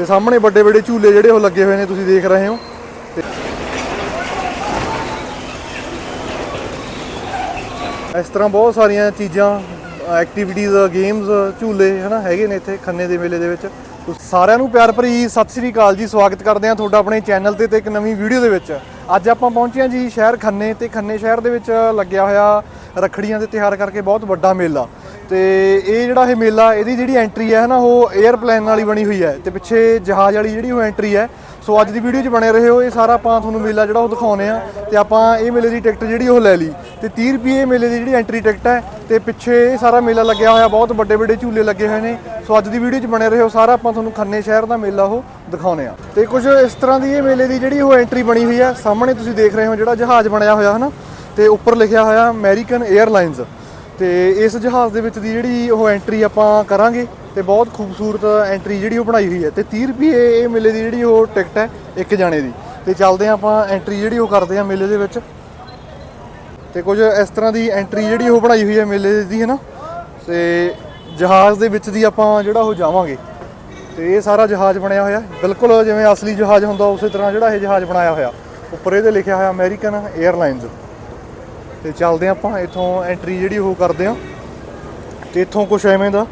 ਤੇ ਸਾਹਮਣੇ ਵੱਡੇ ਵੱਡੇ ਝੂਲੇ ਜਿਹੜੇ ਉਹ ਲੱਗੇ ਹੋਏ ਨੇ, ਤੁਸੀਂ ਦੇਖ ਰਹੇ ਹੋ। ਤੇ ਇਸ ਤਰ੍ਹਾਂ ਬਹੁਤ ਸਾਰੀਆਂ ਚੀਜ਼ਾਂ ਐਕਟੀਵਿਟੀਜ਼ ਗੇਮਸ ਝੂਲੇ, ਹਨਾ, ਹੈਗੇ ਨੇ ਇੱਥੇ ਖੰਨੇ ਦੇ ਮੇਲੇ ਦੇ ਵਿੱਚ। ਸਾਰਿਆਂ ਨੂੰ ਪਿਆਰ ਭਰੀ ਸਤਿ ਸ੍ਰੀ ਅਕਾਲ ਜੀ, ਸਵਾਗਤ ਕਰਦੇ ਹਾਂ ਤੁਹਾਡਾ ਆਪਣੇ ਚੈਨਲ ਤੇ ਤੇ ਇੱਕ ਨਵੀਂ ਵੀਡੀਓ ਦੇ ਵਿੱਚ। ਅੱਜ ਆਪਾਂ ਪਹੁੰਚੇ ਹਾਂ ਜੀ ਸ਼ਹਿਰ ਖੰਨੇ ਤੇ ਖੰਨੇ ਸ਼ਹਿਰ ਦੇ ਵਿੱਚ ਲੱਗਿਆ ਹੋਇਆ ਰੱਖੜੀਆਂ ਦੇ ਤਿਉਹਾਰ ਕਰਕੇ ਬਹੁਤ ਵੱਡਾ ਮੇਲਾ। ਤੇ ਇਹ ਜਿਹੜਾ ਇਹ ਮੇਲਾ, ਇਹਦੀ ਜਿਹੜੀ ਐਂਟਰੀ ਹੈ ਨਾ, ਉਹ 에ਅਰਪਲੇਨ ਵਾਲੀ ਬਣੀ ਹੋਈ ਹੈ ਤੇ ਪਿੱਛੇ ਜਹਾਜ਼ ਵਾਲੀ ਜਿਹੜੀ ਉਹ ਐਂਟਰੀ ਹੈ। ਸੋ ਅੱਜ ਦੀ ਵੀਡੀਓ 'ਚ ਬਣੇ ਰਹੇ ਹੋ, ਇਹ ਸਾਰਾ ਆਪਾਂ ਤੁਹਾਨੂੰ ਮੇਲਾ ਜਿਹੜਾ ਉਹ ਦਿਖਾਉਨੇ ਆ ਤੇ ਆਪਾਂ ਇਹ ਮੇਲੇ ਦੀ ਟਿਕਟ ਜਿਹੜੀ ਉਹ ਲੈ ਲਈ ਤੇ 30 ਰੁਪਏ ਮੇਲੇ ਦੀ ਜਿਹੜੀ ਐਂਟਰੀ ਟਿਕਟ ਹੈ ਤੇ ਪਿੱਛੇ ਇਹ ਸਾਰਾ ਮੇਲਾ ਲੱਗਿਆ ਹੋਇਆ, ਬਹੁਤ ਵੱਡੇ ਵੱਡੇ ਝੂਲੇ ਲੱਗੇ ਹੋਏ ਨੇ। ਸੋ ਅੱਜ ਦੀ ਵੀਡੀਓ 'ਚ ਬਣੇ ਰਹੇ ਹੋ, ਸਾਰਾ ਆਪਾਂ ਤੁਹਾਨੂੰ ਖੰਨੇ ਸ਼ਹਿਰ ਦਾ ਮੇਲਾ ਉਹ ਦਿਖਾਉਨੇ ਆ। ਤੇ ਕੁਝ ਇਸ ਤਰ੍ਹਾਂ ਦੀ ਇਹ ਮੇਲੇ ਦੀ ਜਿਹੜੀ ਉਹ ਐਂਟਰੀ ਬਣੀ ਹੋਈ ਹੈ, ਸਾਹਮਣੇ ਤੁਸੀਂ ਦੇਖ ਰਹੇ ਹੋ ਜਿਹੜਾ ਜਹਾਜ਼ ਬਣਿਆ ਹੋਇਆ ਹਨਾ, ਤੇ ਉੱਪਰ ਲਿਖਿਆ ਹੋਇਆ ਅਮਰੀਕਨ 에ਅਰਲਾਈਨਸ ਤੇ ਇਸ ਜਹਾਜ਼ ਦੇ ਵਿੱਚ ਦੀ ਜਿਹੜੀ ਉਹ ਐਂਟਰੀ ਆਪਾਂ ਕਰਾਂਗੇ ਤੇ ਬਹੁਤ ਖੂਬਸੂਰਤ ਐਂਟਰੀ ਜਿਹੜੀ ਉਹ ਬਣਾਈ ਹੋਈ ਹੈ ਤੇ 30 ਰੁਪਏ ਇਹ ਮੇਲੇ ਦੀ ਜਿਹੜੀ ਉਹ ਟਿਕਟ ਹੈ ਇੱਕ ਜਾਣੇ ਦੀ। ਤੇ ਚੱਲਦੇ ਹਾਂ ਆਪਾਂ ਐਂਟਰੀ ਜਿਹੜੀ ਉਹ ਕਰਦੇ ਹਾਂ ਮੇਲੇ ਦੇ ਵਿੱਚ। ਤੇ ਕੁਝ ਇਸ ਤਰ੍ਹਾਂ ਦੀ ਐਂਟਰੀ ਜਿਹੜੀ ਉਹ ਬਣਾਈ ਹੋਈ ਹੈ ਮੇਲੇ ਦੀ ਹੈ ਨਾ, ਤੇ ਜਹਾਜ਼ ਦੇ ਵਿੱਚ ਦੀ ਆਪਾਂ ਜਿਹੜਾ ਉਹ ਜਾਵਾਂਗੇ। ਤੇ ਇਹ ਸਾਰਾ ਜਹਾਜ਼ ਬਣਿਆ ਹੋਇਆ, ਬਿਲਕੁਲ ਜਿਵੇਂ ਅਸਲੀ ਜਹਾਜ਼ ਹੁੰਦਾ ਉਸੇ ਤਰ੍ਹਾਂ ਜਿਹੜਾ ਇਹ ਜਹਾਜ਼ ਬਣਾਇਆ ਹੋਇਆ। ਉੱਪਰ ਇਹਦੇ ਲਿਖਿਆ ਹੋਇਆ ਅਮਰੀਕਨ 에ਅਰਲਾਈਨਸ ਤੇ ਚੱਲਦੇ ਹਾਂ ਆਪਾਂ, ਇੱਥੋਂ ਐਂਟਰੀ ਜਿਹੜੀ ਉਹ ਕਰਦੇ ਹਾਂ। ਤੇ ਇੱਥੋਂ ਕੁਝ ਐਵੇਂ ਦਾ।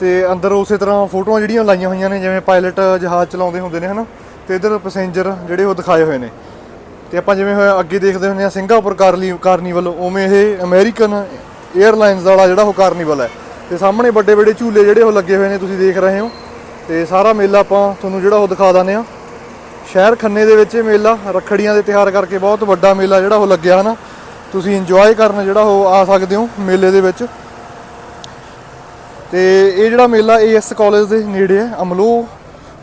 ਤੇ ਅੰਦਰ ਉਸੇ ਤਰ੍ਹਾਂ ਫੋਟੋਆਂ ਜਿਹੜੀਆਂ ਲਾਈਆਂ ਹੋਈਆਂ ਨੇ, ਜਿਵੇਂ ਪਾਇਲਟ ਜਹਾਜ਼ ਚਲਾਉਂਦੇ ਹੁੰਦੇ ਨੇ, ਹਨਾ? ਤੇ ਇਧਰ ਪੈਸੇਂਜਰ ਜਿਹੜੇ ਉਹ ਦਿਖਾਏ ਹੋਏ ਨੇ। ਤੇ ਆਪਾਂ ਜਿਵੇਂ ਹੋਇਆ, ਅੱਗੇ ਦੇਖਦੇ ਹੁੰਦੇ ਆ ਸਿੰਗਾਪੁਰ ਕਾਰਲੀ, ਕਾਰਨੀਵਲ, ਉਵੇਂ ਇਹ ਅਮਰੀਕਨ 에ਅਰਲਾਈਨਸ ਵਾਲਾ ਜਿਹੜਾ ਉਹ ਕਾਰਨੀਵਲ ਹੈ। ਤੇ ਸਾਹਮਣੇ ਵੱਡੇ ਵੱਡੇ ਝੂਲੇ ਜਿਹੜੇ ਉਹ ਲੱਗੇ ਹੋਏ ਨੇ, ਤੁਸੀਂ ਦੇਖ ਰਹੇ ਹੋ। ਤੇ ਸਾਰਾ ਮੇਲਾ ਆਪਾਂ ਤੁਹਾਨੂੰ ਜਿਹੜਾ ਉਹ ਦਿਖਾ ਦਾਨੇ ਆ ਸ਼ਹਿਰ ਖੰਨੇ ਦੇ ਵਿੱਚ ਇਹ ਮੇਲਾ, ਰੱਖੜੀਆਂ ਦੇ ਤਿਉਹਾਰ ਕਰਕੇ ਬਹੁਤ ਵੱਡਾ ਮੇਲਾ ਜਿਹੜਾ ਉਹ ਲੱਗਿਆ, ਹਨਾ? ਤੁਸੀਂ ਇੰਜੋਏ ਕਰਨ ਜਿਹੜਾ ਉਹ ਆ ਸਕਦੇ ਹੋ ਮੇਲੇ ਦੇ ਵਿੱਚ। ਤੇ ਇਹ ਜਿਹੜਾ ਮੇਲਾ ਏਐਸ ਕਾਲਜ ਦੇ ਨੇੜੇ ਹੈ, ਅਮਲੋ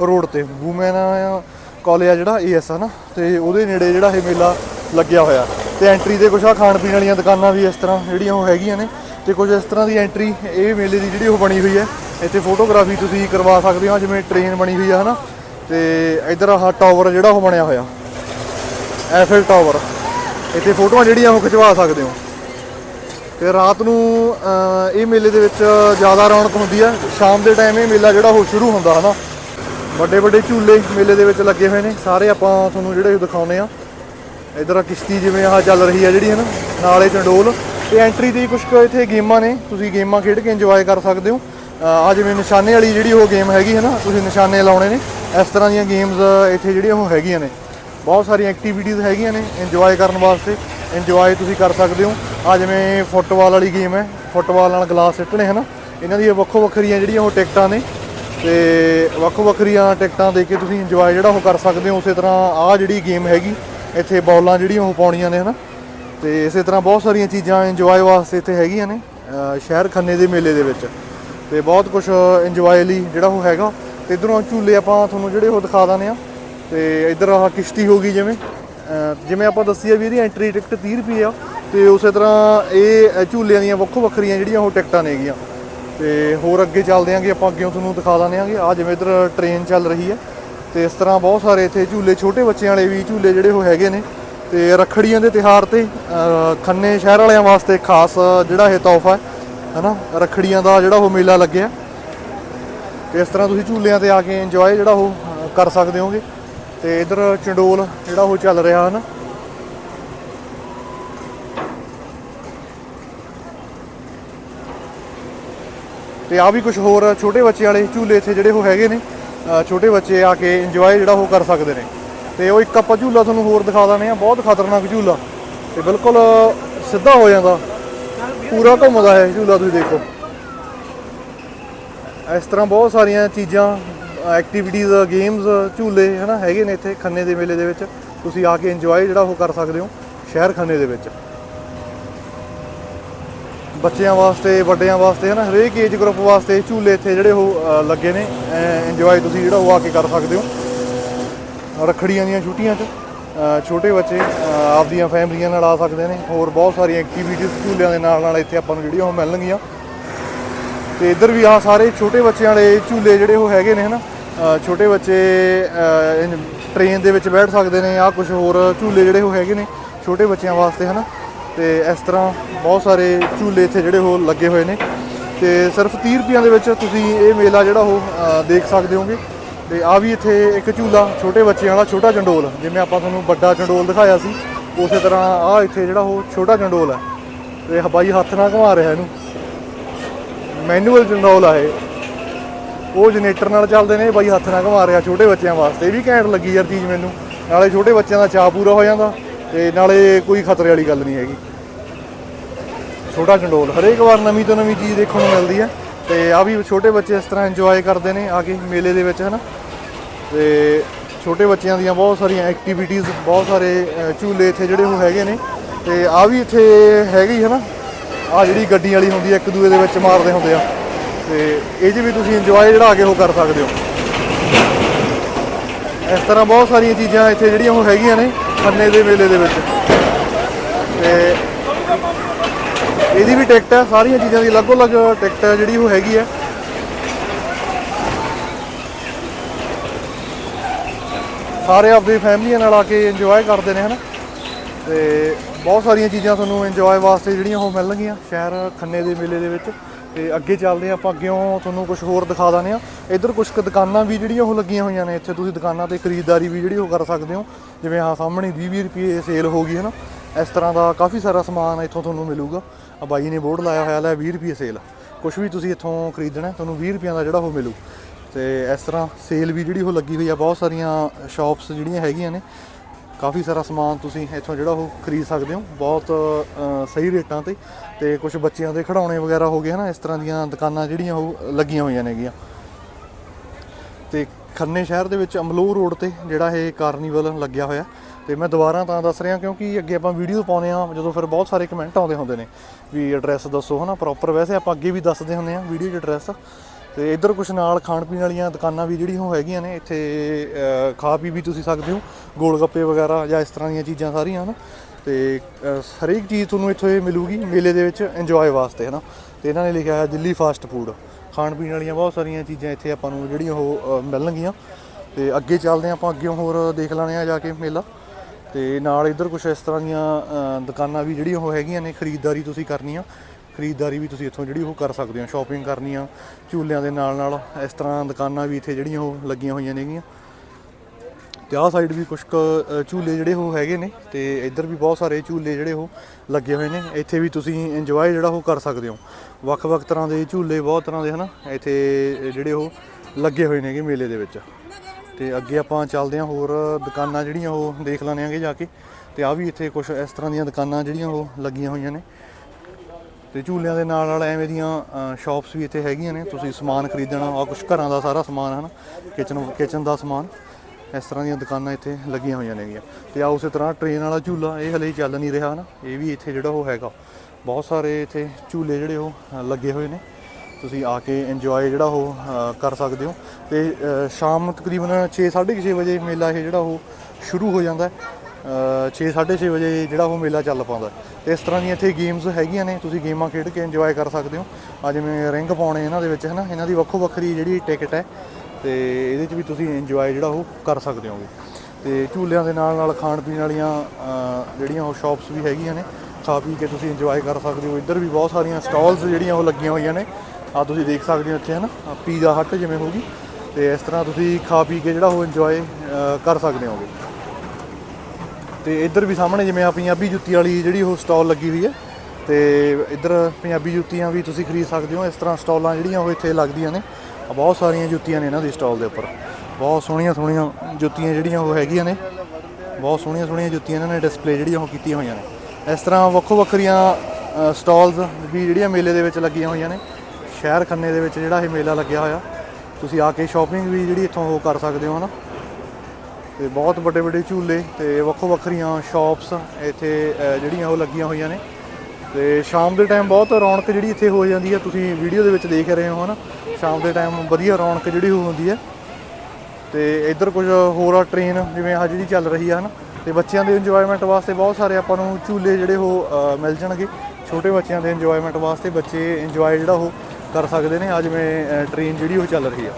ਰੋਡ ਤੇ। ਵੂਮੈਨ ਕਾਲਜ ਆ ਜਿਹੜਾ ਏਐਸ ਹੈ ਨਾ, ਤੇ ਉਹਦੇ ਨੇੜੇ ਜਿਹੜਾ ਇਹ ਮੇਲਾ ਲੱਗਿਆ ਹੋਇਆ। ਤੇ ਐਂਟਰੀ 'ਤੇ ਕੁਛ ਆ ਖਾਣ ਪੀਣ ਵਾਲੀਆਂ ਦੁਕਾਨਾਂ ਵੀ ਇਸ ਤਰ੍ਹਾਂ ਜਿਹੜੀਆਂ ਉਹ ਹੈਗੀਆਂ ਨੇ। ਤੇ ਕੁਝ ਇਸ ਤਰ੍ਹਾਂ ਦੀ ਐਂਟਰੀ ਇਹ ਮੇਲੇ ਦੀ ਜਿਹੜੀ ਉਹ ਬਣੀ ਹੋਈ ਹੈ। ਇੱਥੇ ਫੋਟੋਗ੍ਰਾਫੀ ਤੁਸੀਂ ਕਰਵਾ ਸਕਦੇ ਹੋ ਜਿਵੇਂ ਟ੍ਰੇਨ ਬਣੀ ਹੋਈ ਹੈ ਹਨਾ। ਤੇ ਇਧਰ ਆਹ ਟਾਵਰ ਜਿਹੜਾ ਉਹ ਬਣਿਆ ਹੋਇਆ। ਐਫਲ ਟਾਵਰ ਇੱਥੇ ਫੋਟੋਆਂ ਜਿਹੜੀਆਂ ਉਹ ਖਿਚਵਾ ਸਕਦੇ ਹੋ। ਤੇ ਰਾਤ ਨੂੰ ਇਹ ਮੇਲੇ ਦੇ ਵਿੱਚ ਜ਼ਿਆਦਾ ਰੌਣਕ ਹੁੰਦੀ ਆ ਸ਼ਾਮ ਦੇ ਟਾਈਮ ਇਹ ਮੇਲਾ ਜਿਹੜਾ ਉਹ ਸ਼ੁਰੂ ਹੁੰਦਾ, ਹਨਾ? ਵੱਡੇ ਵੱਡੇ ਝੂਲੇ ਮੇਲੇ ਦੇ ਵਿੱਚ ਲੱਗੇ ਹੋਏ ਨੇ। ਸਾਰੇ ਆਪਾਂ ਤੁਹਾਨੂੰ ਜਿਹੜੇ ਉਹ ਦਿਖਾਉਨੇ ਆ ਇਧਰ ਕਿਸ਼ਤੀ ਜਿਵੇਂ ਆਹ ਚੱਲ ਰਹੀ ਆ ਜਿਹੜੀ ਹੈ ਨਾ ਨਾਲੇ ਚੰਡੋਲ। ਤੇ ਐਂਟਰੀ ਦੀ ਕੁਝ ਕੁ ਇੱਥੇ ਗੇਮਾਂ ਨੇ। ਤੁਸੀਂ ਗੇਮਾਂ ਖੇਡ ਕੇ ਇੰਜੋਏ ਕਰ ਸਕਦੇ ਹੋ। ਆ ਜਿਵੇਂ ਨਿਸ਼ਾਨੇ ਵਾਲੀ ਜਿਹੜੀ ਉਹ ਗੇਮ ਹੈਗੀ ਹੈ ਨਾ ਤੁਸੀਂ ਨਿਸ਼ਾਨੇ ਲਾਉਣੇ ਨੇ। ਇਸ ਤਰ੍ਹਾਂ ਦੀਆਂ ਗੇਮਸ ਇੱਥੇ ਜਿਹੜੀਆਂ ਉਹ ਹੈਗੀਆਂ ਨੇ। ਬਹੁਤ ਸਾਰੀਆਂ ਐਕਟੀਵਿਟੀਜ਼ ਹੈਗੀਆਂ ਨੇ ਇੰਜੋਏ ਕਰਨ ਵਾਸਤੇ। ਇੰਜੋਏ ਤੁਸੀਂ ਕਰ ਸਕਦੇ ਹੋ। ਆ ਜਿਵੇਂ ਫੁੱਟਬਾਲ ਵਾਲੀ ਗੇਮ ਹੈ, ਫੁੱਟਬਾਲ ਨਾਲ ਗਲਾਸ ਸਿੱਟਣੇ, ਹਨ? ਇਹਨਾਂ ਦੀਆਂ ਵੱਖੋ ਵੱਖਰੀਆਂ ਜਿਹੜੀਆਂ ਉਹ ਟਿਕਟਾਂ ਨੇ। ਤੇ ਵੱਖੋ ਵੱਖਰੀਆਂ ਟਿਕਟਾਂ ਦੇ ਕੇ ਤੁਸੀਂ ਇੰਜੋਏ ਜਿਹੜਾ ਉਹ ਕਰ ਸਕਦੇ ਹੋ। ਉਸੇ ਤਰ੍ਹਾਂ ਆ ਜਿਹੜੀ ਗੇਮ ਹੈਗੀ, ਇੱਥੇ ਬੌਲਾਂ ਜਿਹੜੀਆਂ ਉਹ ਪਾਉਣੀਆਂ ਨੇ, ਹਨਾ? ਤੇ ਇਸੇ ਤਰ੍ਹਾਂ ਬਹੁਤ ਸਾਰੀਆਂ ਚੀਜ਼ਾਂ ਇੰਜੋਏ ਵਾਸਤੇ ਇੱਥੇ ਹੈਗੀਆਂ ਨੇ ਸ਼ਹਿਰ ਖੰਨੇ ਦੇ ਮੇਲੇ ਦੇ ਵਿੱਚ। ਤੇ ਬਹੁਤ ਕੁਝ ਇੰਜੋਏ ਲਈ ਜਿਹੜਾ ਉਹ ਹੈਗਾ। ਤੇ ਇਧਰੋਂ ਝੂਲੇ ਆਪਾਂ ਤੁਹਾਨੂੰ ਜਿਹੜੇ ਉਹ ਦਿਖਾ ਦਾਨੇ ਆ ਤੇ ਇਧਰ ਆਹ ਕਿਸ਼ਤੀ ਹੋ ਗਈ ਜਿਵੇਂ ਜਿਵੇਂ ਆਪਾਂ ਦੱਸੀ ਆ ਵੀ ਇਹਦੀ ਐਂਟਰੀ ਟਿਕਟ 30 ਰੁਪਏ ਆ, ਤੇ ਉਸੇ ਤਰ੍ਹਾਂ ਇਹ ਝੂਲਿਆਂ ਦੀਆਂ ਵੱਖੋ ਵੱਖਰੀਆਂ ਜਿਹੜੀਆਂ ਉਹ ਟਿਕਟਾਂ ਨੇਗੀਆਂ ਤੇ ਹੋਰ ਅੱਗੇ ਚੱਲਦੇ ਆਂਗੇ ਆਪਾਂ ਅੱਗੇ ਤੁਹਾਨੂੰ ਦਿਖਾ ਦਾਨੇ ਆਂਗੇ ਆ ਜਿਵੇਂ ਇਧਰ ਟ੍ਰੇਨ ਚੱਲ ਰਹੀ ਹੈ, ਤੇ ਇਸ ਤਰ੍ਹਾਂ ਬਹੁਤ ਸਾਰੇ ਇੱਥੇ ਝੂਲੇ, ਛੋਟੇ ਬੱਚਿਆਂ ਵਾਲੇ ਵੀ ਝੂਲੇ ਜਿਹੜੇ ਉਹ ਹੈਗੇ ਨੇ, ਤੇ ਰੱਖੜੀਆਂ ਦੇ ਤਿਹਾਰ ਤੇ ਖੰਨੇ ਸ਼ਹਿਰ ਵਾਲਿਆਂ ਵਾਸਤੇ ਖਾਸ ਜਿਹੜਾ ਇਹ ਤੋਹਫਾ ਹੈ, ਹਨਾ, ਰੱਖੜੀਆਂ ਦਾ ਜਿਹੜਾ ਉਹ ਮੇਲਾ ਲੱਗਿਆ। ਤੇ ਇਸ ਤਰ੍ਹਾਂ ਤੁਸੀਂ ਝੂਲਿਆਂ ਤੇ ਆ ਕੇ ਇੰਜੋਏ ਜਿਹੜਾ ਉਹ ਕਰ ਸਕਦੇ ਹੋਗੇ। ਤੇ ਇਧਰ ਚੰਡੋਲ ਜਿਹੜਾ ਉਹ ਚੱਲ ਰਿਹਾ ਹਨ। ਤੇ ਆ ਵੀ ਕੁਝ ਹੋਰ ਛੋਟੇ ਬੱਚੇ ਵਾਲੇ ਝੂਲੇ ਇੱਥੇ ਜਿਹੜੇ ਉਹ ਹੈਗੇ ਨੇ ਛੋਟੇ ਬੱਚੇ ਆ ਕੇ ਇੰਜੋਏ ਜਿਹੜਾ ਉਹ ਕਰ ਸਕਦੇ ਨੇ। ਤੇ ਉਹ ਇੱਕ ਆਪਾਂ ਝੂਲਾ ਤੁਹਾਨੂੰ ਹੋਰ ਦਿਖਾ ਦਾਨੇ ਆ ਬਹੁਤ ਖਤਰਨਾਕ ਝੂਲਾ। ਤੇ ਬਿਲਕੁਲ ਸਿੱਧਾ ਹੋ ਜਾਂਦਾ। ਪੂਰਾ ਘੁੰਮਦਾ ਹੈ ਝੂਲਾ, ਤੁਸੀਂ ਦੇਖੋ। ਇਸ ਤਰ੍ਹਾਂ ਬਹੁਤ ਸਾਰੀਆਂ ਚੀਜ਼ਾਂ ਐਕਟੀਵਿਟੀਜ਼ ਗੇਮਸ uh, uh, ਝੂਲੇ, ਹਨਾ, ਹੈਗੇ ਨੇ ਇੱਥੇ ਖੰਨੇ ਦੇ ਮੇਲੇ ਦੇ ਵਿੱਚ। ਤੁਸੀਂ ਆ ਕੇ ਇੰਜੋਏ ਜਿਹੜਾ ਉਹ ਕਰ ਸਕਦੇ ਹੋ, ਸ਼ਹਿਰ ਖੰਨੇ ਦੇ ਵਿੱਚ। ਬੱਚਿਆਂ ਵਾਸਤੇ, ਵੱਡਿਆਂ ਵਾਸਤੇ, ਹਨਾ, ਹਰੇਕ ਏਜ ਗਰੁੱਪ ਵਾਸਤੇ ਝੂਲੇ ਇੱਥੇ ਜਿਹੜੇ ਉਹ ਲੱਗੇ ਨੇ। ਇੰਜੋਏ ਤੁਸੀਂ ਜਿਹੜਾ ਉਹ ਆ ਕੇ ਕਰ ਸਕਦੇ ਹੋ। ਰੱਖੜੀਆਂ ਦੀਆਂ ਛੁੱਟੀਆਂ 'ਚ ਛੋਟੇ ਬੱਚੇ ਆਪਦੀਆਂ ਫੈਮਲੀਆਂ ਨਾਲ ਆ ਸਕਦੇ ਨੇ। ਹੋਰ ਬਹੁਤ ਸਾਰੀਆਂ ਐਕਟੀਵਿਟੀਜ਼ ਝੂਲਿਆਂ ਦੇ ਨਾਲ ਨਾਲ ਇੱਥੇ ਆਪਾਂ ਨੂੰ ਜਿਹੜੀਆਂ ਉਹ ਮਿਲਣਗੀਆਂ। ਤੇ ਇੱਧਰ ਵੀ ਆ ਸਾਰੇ ਛੋਟੇ ਬੱਚਿਆਂ ਵਾਲੇ ਝੂਲੇ ਜਿਹੜੇ ਉਹ ਹੈਗੇ ਨੇ ਹਨਾ? ਅ, ਛੋਟੇ ਬੱਚੇ ਟ੍ਰੇਨ ਦੇ ਵਿੱਚ ਬੈਠ ਸਕਦੇ ਨੇ ਆ ਕੁਝ ਹੋਰ ਝੂਲੇ ਜਿਹੜੇ ਉਹ ਹੈਗੇ ਨੇ ਛੋਟੇ ਬੱਚਿਆਂ ਵਾਸਤੇ ਹਨਾ? ਤੇ ਇਸ ਤਰ੍ਹਾਂ ਬਹੁਤ ਸਾਰੇ ਝੂਲੇ ਇੱਥੇ ਜਿਹੜੇ ਉਹ ਲੱਗੇ ਹੋਏ ਨੇ। ਤੇ ਸਿਰਫ 30 ਰੁਪਈਆਂ ਦੇ ਵਿੱਚ ਤੁਸੀਂ ਇਹ ਮੇਲਾ ਜਿਹੜਾ ਉਹ ਦੇਖ ਸਕਦੇ ਹੋਗੇ ਤੇ ਆ ਵੀ ਇੱਥੇ ਇੱਕ ਝੂਲਾ ਛੋਟੇ ਬੱਚਿਆਂ ਵਾਲਾ ਛੋਟਾ ਚੰਡੋਲ ਜਿਵੇਂ ਆਪਾਂ ਤੁਹਾਨੂੰ ਵੱਡਾ ਚੰਡੋਲ ਦਿਖਾਇਆ ਸੀ ਉਸੇ ਤਰ੍ਹਾਂ ਆ ਇੱਥੇ ਜਿਹੜਾ ਉਹ ਛੋਟਾ ਚੰਡੋਲ ਹੈ। ਤੇ ਹਵਾਈ ਹੱਥ ਨਾਲ ਘੁਮਾ ਰਿਹਾ ਇਹਨੂੰ। ਮੈਨੂਅਲ ਚੰਡੋਲ ਆ ਇਹ ਉਹ ਜਨਰੇਟਰ ਨਾਲ ਚੱਲਦੇ ਨੇ, ਬਾਈ ਹੱਥ ਨਾਲ ਘੁਮਾ ਰਿਹਾ ਛੋਟੇ ਬੱਚਿਆਂ ਵਾਸਤੇ। ਇਹ ਵੀ ਘੈਂਟ ਲੱਗੀ ਯਾਰ ਚੀਜ਼ ਮੈਨੂੰ। ਨਾਲੇ ਛੋਟੇ ਬੱਚਿਆਂ ਦਾ ਚਾਅ ਪੂਰਾ ਹੋ ਜਾਂਦਾ ਤੇ ਨਾਲੇ ਕੋਈ ਖਤਰੇ ਵਾਲੀ ਗੱਲ ਨਹੀਂ ਹੈਗੀ। ਛੋਟਾ ਚੰਡੋਲ ਹਰੇਕ ਵਾਰ ਨਵੀਂ ਤੋਂ ਨਵੀਂ ਚੀਜ਼ ਦੇਖਣ ਨੂੰ ਮਿਲਦੀ ਹੈ। ਤੇ ਆ ਵੀ ਛੋਟੇ ਬੱਚੇ ਇਸ ਤਰ੍ਹਾਂ ਇੰਜੋਏ ਕਰਦੇ ਨੇ ਆ ਕੇ ਮੇਲੇ ਦੇ ਵਿੱਚ, ਹਨਾ? ਤੇ ਛੋਟੇ ਬੱਚਿਆਂ ਦੀਆਂ ਬਹੁਤ ਸਾਰੀਆਂ ਐਕਟੀਵਿਟੀਆਂ ਬਹੁਤ ਸਾਰੇ ਝੂਲੇ ਇੱਥੇ ਜਿਹੜੇ ਉਹ ਹੈਗੇ ਨੇ। ਤੇ ਆ ਵੀ ਇੱਥੇ ਹੈਗੀ ਹੈ ਨਾ ਆ ਜਿਹੜੀ ਗੱਡੀ ਵਾਲੀ ਹੁੰਦੀ ਹੈ ਇੱਕ ਦੂਏ ਦੇ ਵਿੱਚ ਮਾਰਦੇ ਹੁੰਦੇ ਆ। ਤੇ ਇਹ 'ਚ ਵੀ ਤੁਸੀਂ ਇੰਜੋਏ ਜਿਹੜਾ ਆ ਕੇ ਉਹ ਕਰ ਸਕਦੇ ਹੋ। ਇਸ ਤਰ੍ਹਾਂ ਬਹੁਤ ਸਾਰੀਆਂ ਚੀਜ਼ਾਂ ਇੱਥੇ ਜਿਹੜੀਆਂ ਉਹ ਹੈਗੀਆਂ ਨੇ, ਖੰਨੇ ਦੇ ਮੇਲੇ ਦੇ ਵਿੱਚ। ਤੇ ਇਹਦੀ ਵੀ ਟਿਕਟ ਹੈ ਸਾਰੀਆਂ ਚੀਜ਼ਾਂ ਦੀ ਅਲੱਗੋ-ਅਲੱਗ ਟਿਕਟ ਹੈ ਜਿਹੜੀ ਉਹ ਹੈਗੀ ਹੈ ਸਾਰੇ ਆਪਣੀ ਫੈਮਲੀਆਂ ਨਾਲ ਆ ਕੇ ਇੰਜੋਏ ਕਰਦੇ ਨੇ, ਹਨਾ? ਤੇ ਬਹੁਤ ਸਾਰੀਆਂ ਚੀਜ਼ਾਂ ਤੁਹਾਨੂੰ ਇੰਜੋਏ ਵਾਸਤੇ ਜਿਹੜੀਆਂ ਉਹ ਮਿਲਣਗੀਆਂ, ਸ਼ਹਿਰ ਖੰਨੇ ਦੇ ਮੇਲੇ ਦੇ ਵਿੱਚ। ਤੇ ਅੱਗੇ ਚੱਲਦੇ ਹਾਂ, ਆਪਾਂ ਅੱਗਿਓਂ ਤੁਹਾਨੂੰ ਕੁਝ ਹੋਰ ਦਿਖਾ ਦਾਂਗੇ ਆ ਇੱਧਰ ਕੁਝ ਕੁ ਦੁਕਾਨਾਂ ਵੀ ਜਿਹੜੀਆਂ ਉਹ ਲੱਗੀਆਂ ਹੋਈਆਂ ਨੇ ਇੱਥੇ। ਤੁਸੀਂ ਦੁਕਾਨਾਂ ਤੇ ਖਰੀਦਦਾਰੀ ਵੀ ਜਿਹੜੀ ਉਹ ਕਰ ਸਕਦੇ ਹੋ। ਜਿਵੇਂ ਆਹ ਸਾਹਮਣੇ 20-20 ਰੁਪਏ ਸੇਲ ਹੋ ਗਈ ਹੈ ਨਾ ਇਸ ਤਰ੍ਹਾਂ ਦਾ ਕਾਫੀ ਸਾਰਾ ਸਮਾਨ ਇੱਥੋਂ ਤੁਹਾਨੂੰ ਮਿਲੂਗਾ। ਆ ਬਾਈ ਨੇ ਬੋਰਡ ਲਾਇਆ ਹੋਇਆ, ਲੈ 20 ਰੁਪਏ ਸੇਲ ਕੁਝ ਵੀ ਤੁਸੀਂ ਇੱਥੋਂ ਖਰੀਦਣਾ, ਤੁਹਾਨੂੰ 20 ਰੁਪਈਆਂ ਦਾ ਜਿਹੜਾ ਉਹ ਮਿਲੂ। ਤੇ ਇਸ ਤਰ੍ਹਾਂ ਸੇਲ ਵੀ ਜਿਹੜੀ ਉਹ ਲੱਗੀ ਹੋਈ ਆ। ਬਹੁਤ ਸਾਰੀਆਂ ਸ਼ਾਪਸ ਜਿਹੜੀਆਂ ਹੈਗੀਆਂ ਨੇ। ਕਾਫੀ ਸਾਰਾ ਸਮਾਨ ਤੁਸੀਂ ਇੱਥੋਂ ਜਿਹੜਾ ਉਹ ਖਰੀਦ ਸਕਦੇ ਹੋ। ਬਹੁਤ ਸਹੀ ਰੇਟਾਂ ਤੇ ਤੇ ਕੁਝ ਬੱਚਿਆਂ ਦੇ ਖਿਡੌਣੇ ਵਗੈਰਾ ਹੋ ਗਏ ਹਨਾ, ਇਸ ਤਰ੍ਹਾਂ ਦੀਆਂ ਦੁਕਾਨਾਂ ਜਿਹੜੀਆਂ ਉਹ ਲੱਗੀਆਂ ਹੋਈਆਂ ਨੇਗੀਆਂ। ਤੇ ਖੰਨੇ ਸ਼ਹਿਰ ਦੇ ਵਿੱਚ ਅਮਲੋਹ ਰੋਡ ਤੇ ਜਿਹੜਾ ਇਹ ਕਾਰਨੀਵਲ ਲੱਗਿਆ ਹੋਇਆ। ਤੇ ਮੈਂ ਦੁਬਾਰਾ ਤਾਂ ਦੱਸ ਰਿਹਾ ਕਿਉਂਕਿ ਅੱਗੇ ਆਪਾਂ ਵੀਡੀਓ ਪਾਉਨੇ ਆ ਜਦੋਂ ਫਿਰ ਬਹੁਤ ਸਾਰੇ ਕਮੈਂਟ ਆਉਂਦੇ ਹੁੰਦੇ ਨੇ ਵੀ ਐਡਰੈਸ ਦੱਸੋ ਹਨਾ ਪ੍ਰੋਪਰ ਵੈਸੇ ਆਪਾਂ ਅੱਗੇ ਵੀ ਦੱਸਦੇ ਹੁੰਦੇ ਆ ਵੀਡੀਓ 'ਚ ਐਡਰੈਸ ਤੇ ਇੱਧਰ ਕੁਝ ਨਾਲ ਖਾਣ ਪੀਣ ਵਾਲੀਆਂ ਦੁਕਾਨਾਂ ਵੀ ਜਿਹੜੀਆਂ ਉਹ ਹੈਗੀਆਂ ਨੇ, ਇੱਥੇ ਖਾ ਪੀ ਵੀ ਤੁਸੀਂ ਸਕਦੇ ਹੋ ਗੋਲ ਗੱਪੇ ਵਗੈਰਾ ਜਾਂ ਇਸ ਤਰ੍ਹਾਂ ਦੀਆਂ ਚੀਜ਼ਾਂ ਸਾਰੀਆਂ, ਹਨ? ਤੇ ਹਰੇਕ ਚੀਜ਼ ਤੁਹਾਨੂੰ ਇੱਥੋਂ ਇਹ ਮਿਲੂਗੀ, ਮੇਲੇ ਦੇ ਵਿੱਚ ਇੰਜੋਏ ਵਾਸਤੇ, ਹਨਾ? ਤੇ ਇਹਨਾਂ ਨੇ ਲਿਖਿਆ ਹੈ ਦਿੱਲੀ ਫਾਸਟ ਫੂਡ ਖਾਣ ਪੀਣ ਵਾਲੀਆਂ ਬਹੁਤ ਸਾਰੀਆਂ ਚੀਜ਼ਾਂ ਇੱਥੇ ਆਪਾਂ ਨੂੰ ਜਿਹੜੀਆਂ ਉਹ ਮਿਲਣਗੀਆਂ। ਤੇ ਅੱਗੇ ਚੱਲਦੇ ਹਾਂ ਆਪਾਂ, ਅੱਗੇ ਹੋਰ ਦੇਖ ਲੈਣੇ ਆ ਜਾ ਕੇ ਮੇਲਾ। ਤੇ ਨਾਲ ਇੱਧਰ ਕੁਝ ਇਸ ਤਰ੍ਹਾਂ ਦੀਆਂ ਦੁਕਾਨਾਂ ਵੀ ਜਿਹੜੀਆਂ ਉਹ ਹੈਗੀਆਂ ਨੇ, ਖਰੀਦਦਾਰੀ ਤੁਸੀਂ ਕਰਨੀ ਆ ਖਰੀਦਦਾਰੀ ਵੀ ਤੁਸੀਂ ਇੱਥੋਂ ਜਿਹੜੀ ਉਹ ਕਰ ਸਕਦੇ ਹੋ ਸ਼ਾਪਿੰਗ ਕਰਨੀ ਆ, ਝੂਲਿਆਂ ਦੇ ਨਾਲ ਨਾਲ ਇਸ ਤਰ੍ਹਾਂ ਦੁਕਾਨਾਂ ਵੀ ਇੱਥੇ ਜਿਹੜੀਆਂ ਉਹ ਲੱਗੀਆਂ ਹੋਈਆਂ ਨੇਗੀਆਂ। ਤੇ ਆਹ ਸਾਈਡ ਵੀ ਕੁਝ ਕੁ ਝੂਲੇ ਜਿਹੜੇ ਉਹ ਹੈਗੇ ਨੇ ਤੇ ਇੱਧਰ ਵੀ ਬਹੁਤ ਸਾਰੇ ਝੂਲੇ ਜਿਹੜੇ ਉਹ ਲੱਗੇ ਹੋਏ ਨੇ। ਇੱਥੇ ਵੀ ਤੁਸੀਂ ਇੰਜੋਏ ਜਿਹੜਾ ਉਹ ਕਰ ਸਕਦੇ ਹੋ। ਵੱਖ-ਵੱਖ ਤਰ੍ਹਾਂ ਦੇ ਝੂਲੇ ਬਹੁਤ ਤਰ੍ਹਾਂ ਦੇ ਹਨਾ, ਇੱਥੇ ਜਿਹੜੇ ਉਹ ਲੱਗੇ ਹੋਏ ਨੇਗੇ ਮੇਲੇ ਦੇ ਵਿੱਚ। ਤੇ ਅੱਗੇ ਆਪਾਂ ਚੱਲਦੇ ਹਾਂ ਹੋਰ ਦੁਕਾਨਾਂ ਜਿਹੜੀਆਂ ਉਹ ਦੇਖ ਲੈਣੇ ਆਂਗੇ ਜਾ ਕੇ। ਤੇ ਆ ਵੀ ਇੱਥੇ ਕੁਝ ਇਸ ਤਰ੍ਹਾਂ ਦੀਆਂ ਦੁਕਾਨਾਂ ਜਿਹੜੀਆਂ ਉਹ ਲੱਗੀਆਂ ਹੋਈਆਂ ਨੇ। ਤੇ ਝੂਲਿਆਂ ਦੇ ਨਾਲ ਨਾਲ ਐਵੇਂ ਦੀਆਂ ਸ਼ਾਪਸ ਵੀ ਇੱਥੇ ਹੈਗੀਆਂ ਨੇ। ਤੁਸੀਂ ਸਮਾਨ ਖਰੀਦਣਾ ਆ ਕੁਝ ਘਰਾਂ ਦਾ ਸਾਰਾ ਸਮਾਨ ਹੈ ਨਾ ਕਿਚਨ ਕਿਚਨ ਦਾ ਸਮਾਨ। ਇਸ ਤਰ੍ਹਾਂ ਦੀਆਂ ਦੁਕਾਨਾਂ ਇੱਥੇ ਲੱਗੀਆਂ ਹੋਈਆਂ ਨੇਗੀਆਂ। ਤੇ ਆ ਉਸੇ ਤਰ੍ਹਾਂ ਟ੍ਰੇਨ ਵਾਲਾ ਝੂਲਾ ਇਹ ਹਲੇ ਚੱਲ ਨਹੀਂ ਰਿਹਾ ਨਾ। ਇਹ ਵੀ ਇੱਥੇ ਜਿਹੜਾ ਉਹ ਹੈਗਾ। ਬਹੁਤ ਸਾਰੇ ਇੱਥੇ ਝੂਲੇ ਜਿਹੜੇ ਉਹ ਲੱਗੇ ਹੋਏ ਨੇ। ਤੁਸੀਂ ਆ ਕੇ ਇੰਜੋਏ ਜਿਹੜਾ ਉਹ ਕਰ ਸਕਦੇ ਹੋ। ਤੇ ਅ, ਸ਼ਾਮ ਤਕਰੀਬਨ 6:30 ਵਜੇ ਮੇਲਾ ਇਹ ਜਿਹੜਾ ਉਹ ਸ਼ੁਰੂ ਹੋ ਜਾਂਦਾ ਹੈ 6:30 ਵਜੇ ਜਿਹੜਾ ਉਹ ਮੇਲਾ ਚੱਲ ਪਾਉਂਦਾ। ਤੇ ਇਸ ਤਰ੍ਹਾਂ ਦੀਆਂ ਇੱਥੇ ਗੇਮਸ ਹੈਗੀਆਂ ਨੇ, ਤੁਸੀਂ ਗੇਮਾਂ ਖੇਡ ਕੇ ਇੰਜੋਏ ਕਰ ਸਕਦੇ ਹੋ। ਆ ਜਿਵੇਂ ਰਿੰਗ ਪਾਉਣੇ ਇਹਨਾਂ ਦੇ ਵਿੱਚ ਹੈ ਨਾ ਇਹਨਾਂ ਦੀ ਵੱਖੋ ਵੱਖਰੀ ਜਿਹੜੀ ਟਿਕਟ ਹੈ, ਤੇ ਇਹਦੇ 'ਚ ਵੀ ਤੁਸੀਂ ਇੰਜੋਏ ਜਿਹੜਾ ਉਹ ਕਰ ਸਕਦੇ ਹੋਗੇ। ਤੇ ਝੂਲਿਆਂ ਦੇ ਨਾਲ ਨਾਲ ਖਾਣ ਪੀਣ ਵਾਲੀਆਂ ਜਿਹੜੀਆਂ ਉਹ ਸ਼ਾਪਸ ਵੀ ਹੈਗੀਆਂ ਨੇ, ਖਾ ਪੀ ਕੇ ਤੁਸੀਂ ਇੰਜੋਏ ਕਰ ਸਕਦੇ ਹੋ। ਇੱਧਰ ਵੀ ਬਹੁਤ ਸਾਰੀਆਂ ਸਟਾਲਸ ਜਿਹੜੀਆਂ ਉਹ ਲੱਗੀਆਂ ਹੋਈਆਂ ਨੇ। ਆ ਤੁਸੀਂ ਦੇਖ ਸਕਦੇ ਹੋ ਇੱਥੇ ਹੈ ਨਾ ਪੀਜ਼ਾ ਹੱਟ ਜਿਵੇਂ ਹੋਗੀ ਤੇ ਇਸ ਤਰ੍ਹਾਂ ਤੁਸੀਂ ਖਾ ਪੀ ਕੇ ਜਿਹੜਾ ਉਹ ਇੰਜੋਏ ਕਰ ਸਕਦੇ ਹੋਗੇ। ਤੇ ਇੱਧਰ ਵੀ ਸਾਹਮਣੇ ਜਿਵੇਂ ਆ ਪੰਜਾਬੀ ਜੁੱਤੀ ਵਾਲੀ ਜਿਹੜੀ ਉਹ ਸਟਾਲ ਲੱਗੀ ਹੋਈ ਹੈ, ਤੇ ਇੱਧਰ ਪੰਜਾਬੀ ਜੁੱਤੀਆਂ ਵੀ ਤੁਸੀਂ ਖਰੀਦ ਸਕਦੇ ਹੋ, ਇਸ ਤਰ੍ਹਾਂ ਸਟਾਲਾਂ ਜਿਹੜੀਆਂ ਉਹ ਇੱਥੇ ਲੱਗਦੀਆਂ ਨੇ। ਬਹੁਤ ਸਾਰੀਆਂ ਜੁੱਤੀਆਂ ਨੇ ਇਹਨਾਂ ਦੀ ਸਟਾਲ ਦੇ ਉੱਪਰ। ਬਹੁਤ ਸੋਹਣੀਆਂ ਸੋਹਣੀਆਂ ਜੁੱਤੀਆਂ ਜਿਹੜੀਆਂ ਉਹ ਹੈਗੀਆਂ ਨੇ। ਬਹੁਤ ਸੋਹਣੀਆਂ ਸੋਹਣੀਆਂ ਜੁੱਤੀਆਂ ਇਹਨਾਂ ਨੇ ਡਿਸਪਲੇ ਜਿਹੜੀਆਂ ਉਹ ਕੀਤੀਆਂ ਹੋਈਆਂ ਨੇ। ਇਸ ਤਰ੍ਹਾਂ ਵੱਖੋ ਵੱਖਰੀਆਂ ਸਟਾਲਸ ਵੀ ਜਿਹੜੀਆਂ ਮੇਲੇ ਦੇ ਵਿੱਚ ਲੱਗੀਆਂ ਹੋਈਆਂ ਨੇ। ਸ਼ਹਿਰ ਖੰਨੇ ਦੇ ਵਿੱਚ ਜਿਹੜਾ ਇਹ ਮੇਲਾ ਲੱਗਿਆ ਹੋਇਆ। ਤੁਸੀਂ ਆ ਕੇ ਸ਼ਾਪਿੰਗ ਵੀ ਜਿਹੜੀ ਇੱਥੋਂ ਉਹ ਕਰ ਸਕਦੇ ਹੋ ਹਨਾ। ਤੇ ਬਹੁਤ ਵੱਡੇ ਵੱਡੇ ਝੂਲੇ ਤੇ ਵੱਖੋ ਵੱਖਰੀਆਂ ਸ਼ਾਪਸ ਇੱਥੇ ਜਿਹੜੀਆਂ ਉਹ ਲੱਗੀਆਂ ਹੋਈਆਂ ਨੇ। ਤੇ ਸ਼ਾਮ ਦੇ ਟਾਈਮ ਬਹੁਤ ਰੌਣਕ ਜਿਹੜੀ ਇੱਥੇ ਹੋ ਜਾਂਦੀ ਹੈ, ਤੁਸੀਂ ਵੀਡੀਓ ਦੇ ਵਿੱਚ ਦੇਖ ਰਹੇ ਹੋ ਹਨਾ। ਸ਼ਾਮ ਦੇ ਟਾਈਮ ਵਧੀਆ ਰੌਣਕ ਜਿਹੜੀ ਹੋ ਹੁੰਦੀ ਹੈ। ਤੇ ਇੱਧਰ ਕੁਝ ਹੋਰ ਆ ਟ੍ਰੇਨ ਜਿਵੇਂ ਆ ਜਿਹੜੀ ਚੱਲ ਰਹੀ ਆ ਹਨਾ। ਤੇ ਬੱਚਿਆਂ ਦੇ ਇੰਜੋਇਮੈਂਟ ਵਾਸਤੇ ਬਹੁਤ ਸਾਰੇ ਆਪਾਂ ਨੂੰ ਝੂਲੇ ਜਿਹੜੇ ਉਹ ਮਿਲ ਜਾਣਗੇ। ਛੋਟੇ ਬੱਚਿਆਂ ਦੇ ਇੰਜੋਇਮੈਂਟ ਵਾਸਤੇ ਬੱਚੇ ਇੰਜੋਏ ਜਿਹੜਾ ਉਹ ਕਰ ਸਕਦੇ ਨੇ। ਅੱਜ ਮੈਂ ਟ੍ਰੇਨ ਜਿਹੜੀ ਉਹ ਚੱਲ ਰਹੀ ਆ।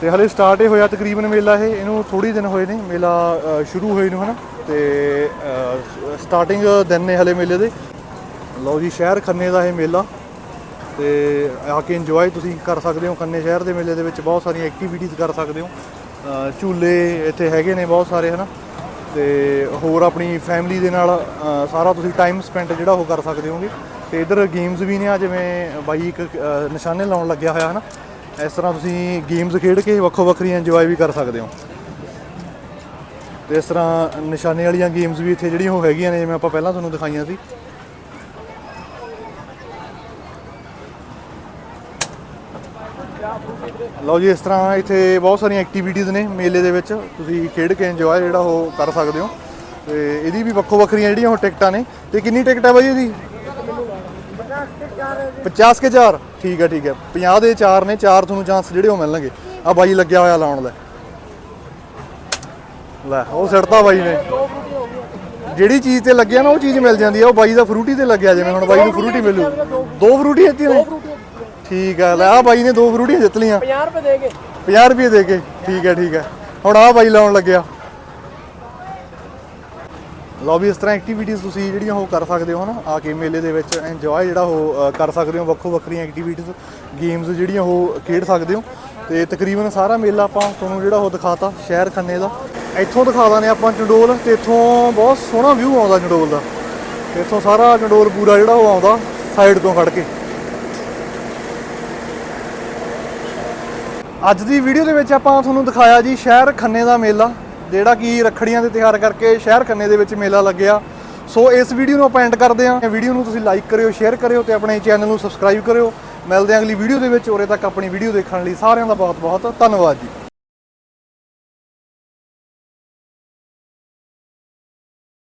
ਤੇ ਹਲੇ ਸਟਾਰਟ ਹੀ ਹੋਇਆ ਤਕਰੀਬਨ ਮੇਲਾ ਇਹ, ਇਹਨੂੰ ਥੋੜੀ ਦਿਨ ਹੋਏ ਨੇ, ਮੇਲਾ ਸ਼ੁਰੂ ਹੋਏ ਨੂੰ ਹਨਾ, ਤੇ ਸਟਾਰਟਿੰਗ ਦਿਨ ਨੇ ਹਲੇ ਮੇਲੇ ਦੇ। ਲਓ ਜੀ, ਸ਼ਹਿਰ ਖੰਨੇ ਦਾ ਇਹ ਮੇਲਾ, ਤੇ ਆ ਕੇ ਇੰਜੋਏ ਤੁਸੀਂ ਕਰ ਸਕਦੇ ਹੋ, ਖੰਨੇ ਸ਼ਹਿਰ ਦੇ ਮੇਲੇ ਦੇ ਵਿੱਚ ਬਹੁਤ ਸਾਰੀਆਂ ਐਕਟੀਵਿਟੀਜ਼ ਕਰ ਸਕਦੇ ਹੋ। ਝੂਲੇ ਇੱਥੇ ਹੈਗੇ ਨੇ ਬਹੁਤ ਸਾਰੇ, ਹਨਾ, ਤੇ ਹੋਰ ਆਪਣੀ ਫੈਮਿਲੀ ਦੇ ਨਾਲ ਸਾਰਾ ਤੁਸੀਂ ਟਾਈਮ ਸਪੈਂਡ ਜਿਹੜਾ ਉਹ ਕਰ ਸਕਦੇ ਹੋਗੇ। ਤੇ ਇਧਰ ਗੇਮਸ ਵੀ ਨੇ ਆ, ਜਿਵੇਂ ਬਾਈ ਇੱਕ ਨਿਸ਼ਾਨੇ ਲਾਉਣ ਲੱਗਿਆ ਹੋਇਆ, ਹਨਾ ਇਸ ਤਰ੍ਹਾਂ ਤੁਸੀਂ ਗੇਮਸ ਖੇਡ ਕੇ ਵੱਖੋ ਵੱਖਰੀਆਂ ਇੰਜੋਏ ਵੀ ਕਰ ਸਕਦੇ ਹੋ। ਤੇ ਇਸ ਤਰ੍ਹਾਂ ਨਿਸ਼ਾਨੇ ਵਾਲੀਆਂ ਗੇਮਸ ਵੀ ਇੱਥੇ ਜਿਹੜੀਆਂ ਉਹ ਹੈਗੀਆਂ ਨੇ ਜਿਵੇਂ ਆਪਾਂ ਪਹਿਲਾਂ ਤੁਹਾਨੂੰ ਦਿਖਾਈਆਂ ਸੀ। ਲਓ ਜੀ ਇਸ ਤਰ੍ਹਾਂ ਇੱਥੇ ਬਹੁਤ ਸਾਰੀਆਂ ਐਕਟੀਵਿਟੀਜ਼ ਨੇ ਮੇਲੇ ਦੇ ਵਿੱਚ। ਤੁਸੀਂ ਖੇਡ ਕੇ ਇੰਜੋਏ ਜਿਹੜਾ ਉਹ ਕਰ ਸਕਦੇ ਹੋ। ਤੇ ਇਹਦੀ ਵੀ ਵੱਖੋ ਵੱਖਰੀਆਂ ਜਿਹੜੀਆਂ ਉਹ ਟਿਕਟਾਂ ਨੇ। ਤੇ ਕਿੰਨੀ ਟਿਕਟ ਹੈ ਬਾਈ ਇਹਦੀ? 50 ਕੇ 4 ਠੀਕ ਹੈ ਠੀਕ ਹੈ। 50 ਦੇ 4 ਨੇ 4 ਤੁਹਾਨੂੰ ਚਾਂਸ ਜਿਹੜੇ ਉਹ ਮਿਲਣਗੇ। ਆ ਬਾਈ ਲੱਗਿਆ ਹੋਇਆ ਲਾਉਣ ਦਾ ਲੈ ਉਹ ਸਿੱਟਤਾ ਬਾਈ ਨੇ। ਜਿਹੜੀ ਚੀਜ਼ ਤੇ ਲੱਗਿਆ ਨਾ ਉਹ ਚੀਜ਼ ਮਿਲ ਜਾਂਦੀ ਆ। ਉਹ ਬਾਈ ਦਾ ਫਰੂਟੀ ਤੇ ਲੱਗਿਆ ਜਿਵੇਂ ਹੁਣ ਬਾਈ ਨੂੰ ਫਰੂਟੀ ਮਿਲੂ। ਦੋ ਫਰੂਟੀ ਦਿੱਤੀਆਂ ਨੇ? ਠੀਕ ਆ ਲੈ ਆ ਬਾਈ ਨੇ ਦੋ ਫਰੂਟੀਆਂ ਜਿੱਤ ਲੀਆਂ 50 ਰੁਪਏ ਦੇ ਕੇ 50 ਰੁਪਏ ਦੇ ਕੇ ਠੀਕ ਹੈ ਠੀਕ ਹੈ। ਹੁਣ ਆ ਬਾਈ ਲਾਉਣ ਲੱਗਿਆ। ਲਓ ਵੀ ਇਸ ਤਰ੍ਹਾਂ ਐਕਟੀਵਿਟੀਜ਼ ਤੁਸੀਂ ਜਿਹੜੀਆਂ ਉਹ ਕਰ ਸਕਦੇ ਹੋ ਨਾ ਆ ਕੇ ਮੇਲੇ ਦੇ ਵਿੱਚ ਇੰਜੋਏ ਜਿਹੜਾ ਉਹ ਕਰ ਸਕਦੇ ਹੋ, ਵੱਖੋ ਵੱਖਰੀਆਂ ਐਕਟੀਵਿਟੀਜ਼ ਗੇਮਸ ਜਿਹੜੀਆਂ ਉਹ ਖੇਡ ਸਕਦੇ ਹੋ। ਤੇ ਤਕਰੀਬਨ ਸਾਰਾ ਮੇਲਾ ਆਪਾਂ ਤੁਹਾਨੂੰ ਜਿਹੜਾ ਉਹ ਦਿਖਾਤਾ, ਸ਼ਹਿਰ ਖੰਨੇ ਦਾ। ਇੱਥੋਂ ਦਿਖਾ ਦਾਂਗੇ ਆਪਾਂ ਚੰਡੋਲ, ਤੇ ਇੱਥੋਂ ਬਹੁਤ ਸੋਹਣਾ ਵਿਊ ਆਉਂਦਾ ਚੰਡੋਲ ਦਾ। ਤੇ ਇੱਥੋਂ ਸਾਰਾ ਚੰਡੋਲ ਪੂਰਾ ਜਿਹੜਾ ਉਹ ਆਉਂਦਾ ਸਾਈਡ ਤੋਂ ਖੜ ਕੇ। ਅੱਜ ਦੀ ਵੀਡੀਓ ਦੇ ਵਿੱਚ ਆਪਾਂ ਤੁਹਾਨੂੰ ਦਿਖਾਇਆ ਜੀ ਸ਼ਹਿਰ ਖੰਨੇ ਦਾ ਮੇਲਾ। ਜਿਹੜਾ ਕਿ ਰੱਖੜੀਆਂ ਦੇ ਤਿਉਹਾਰ ਕਰਕੇ ਸ਼ਹਿਰ ਖੰਨੇ ਦੇ ਵਿੱਚ ਮੇਲਾ ਲੱਗਿਆ। ਸੋ ਇਸ ਵੀਡੀਓ ਨੂੰ ਆਪਾਂ ਐਂਡ ਕਰਦੇ ਹਾਂ। ਵੀਡੀਓ ਨੂੰ ਤੁਸੀਂ ਲਾਈਕ ਕਰਿਓ ਸ਼ੇਅਰ ਕਰਿਓ ਤੇ ਆਪਣੇ ਚੈਨਲ ਨੂੰ ਸਬਸਕ੍ਰਾਈਬ ਕਰਿਓ। ਮਿਲਦੇ ਹਾਂ ਅਗਲੀ ਵੀਡੀਓ ਦੇ ਵਿੱਚ। ਉਰੇ ਤੱਕ ਆਪਣੀ ਵੀਡੀਓ ਦੇਖਣ ਲਈ ਸਾਰਿਆਂ ਦਾ ਬਹੁਤ ਬਹੁਤ ਧੰਨਵਾਦ ਜੀ।